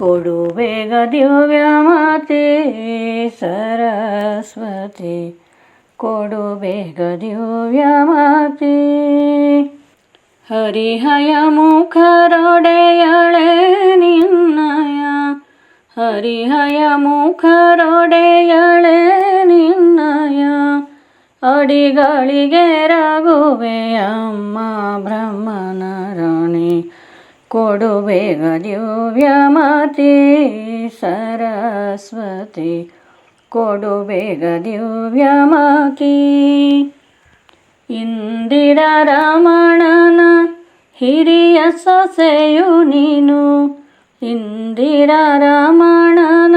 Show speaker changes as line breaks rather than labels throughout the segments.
ಕೊಡು ಬೇಗ ದಿವ್ಯ ಮಾತೆ ಸರಸ್ವತಿ. ಕೊಡು ಬೇಗ ದಿವ್ಯ ಮಾತೆ. ಹರಿಹಯ ಮುಖರೊಡೆಯಳೆ ನಿನ್ನಯ. ಹರಿಹಯ ಮುಖರೊಡೆಯಳೆ ನಿನ್ನಯ. ಅಡಿಗಳಿಗೆ ರಘುವೆ ಅಮ್ಮ ಬ್ರಹ್ಮನರ ಕೊಡು ಬೇಗ ದಿವ್ಯ ಮಾತೆ ಸರಸ್ವತಿ. ಕೊಡು ಬೇಗ ದಿವ್ಯ ಮಾತೆ ಇಂದಿರ ರಮಣನ ಹಿರಿಯ ಸೊಸೆಯು ನೀನು. ಇಂದಿರ ರಮಣನ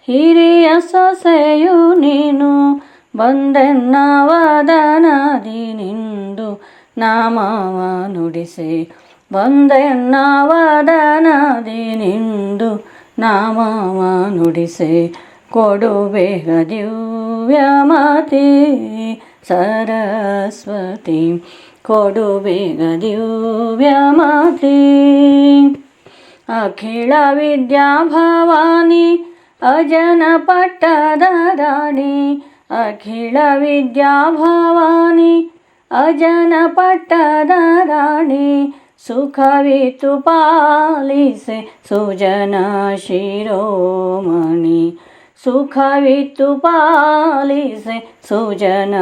ಹಿರಿಯ ಸೊಸೆಯು ನೀನು. ಬಂದೆನ್ನವದನದಿ ನಿಂದು ನಾಮವ ನುಡಿಸೆ. ಬಂದೆನ್ನವದನದಿ ನಿಂದು ನಾಮವ ನುಡಿಸೆ ಕೊಡು ಬೇಗ ದಿವ್ಯ ಮಾತೆ ಸರಸ್ವತಿ ಕೊಡು ಬೇಗ ದಿವ್ಯ ಮಾತೆ. ಅಖಿಳ ವಿದ್ಯಾ ಭವಾನಿ ಅಜನ ಪಟ್ಟದ ರಾಣಿ ಅಖಿಳ ವಿದ್ಯಾ ಭವಾನಿ ಅಜನ ಪಟ್ಟದ ರಾಣಿ ಸುಖವಿತು ಪಾಲಿಸೆ ಸುಜನ ಶಿರೋಮಣಿ ಸುಖವಿತ್ತು ಪಾಲಿಸೆ ಸುಜನ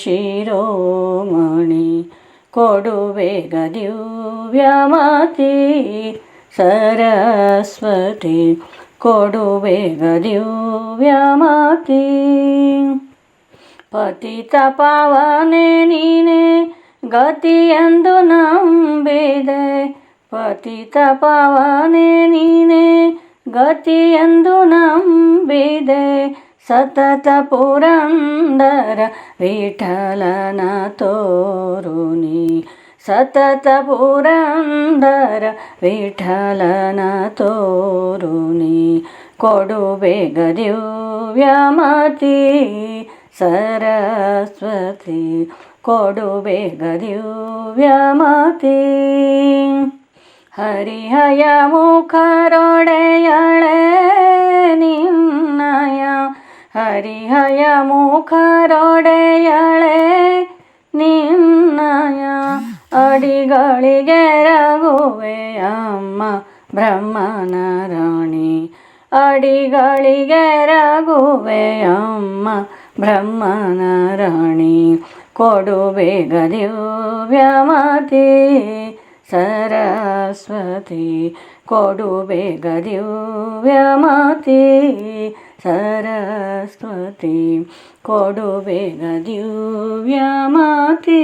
ಶಿರೋಮಣಿ ಕೊಡು ಬೇಗ ದಿವ್ಯ ಮಾತೆ ಸರಸ್ವತಿ ಕೊಡು ಬೇಗ ದಿವ್ಯ ಮಾತೆ ಪತಿತ ಪಾವನೆ ನೀನೆ ಗತಿಯೆಂದು ನಂಬಿದೆ, ಪತಿತ ಪಾವನೆ ನೀನೆ. ಗತಿಯಂದು ನಂಬಿದೆ, ಸತತ ಪುರಂದರ ವಿಠಲನ ತೋರುನಿ ಸತತ ಪುರಂದರ ವಿಠಲನ ತೋರುನಿ ಕೊಡು ಬೇಗ ದಿವ್ಯ ಮಾತೆ ಸರಸ್ವತಿ. ಕೊಡು ಬೇಗ ದಿವ್ಯ ಮಾತೆ ಹರಿಹಯ ಮುಖರೊಡೆಯಳೆ ನಿನ್ನಯ ಹರಿಹಯ ಮುಖರೊಡೆಯಳೆ ನಿನ್ನಯ ಅಡಿಗಳಿಗೆ ರಘುವೆ ಅಮ್ಮ ಬ್ರಹ್ಮನ ರಾಣಿ ಅಡಿಗಳಿಗೆ ರಘುವೆ ಅಮ್ಮ ಬ್ರಹ್ಮನ ರಾಣಿ ಕೊಡು ಬೇಗ ದಿವ್ಯ ಮಾತೆ ಸರಸ್ವತಿ ಕೊಡು ಬೇಗ ದಿವ್ಯ ಮಾತೆ ಸರಸ್ವತಿ ಕೊಡು ಬೇಗ ದಿವ್ಯ ಮಾತೆ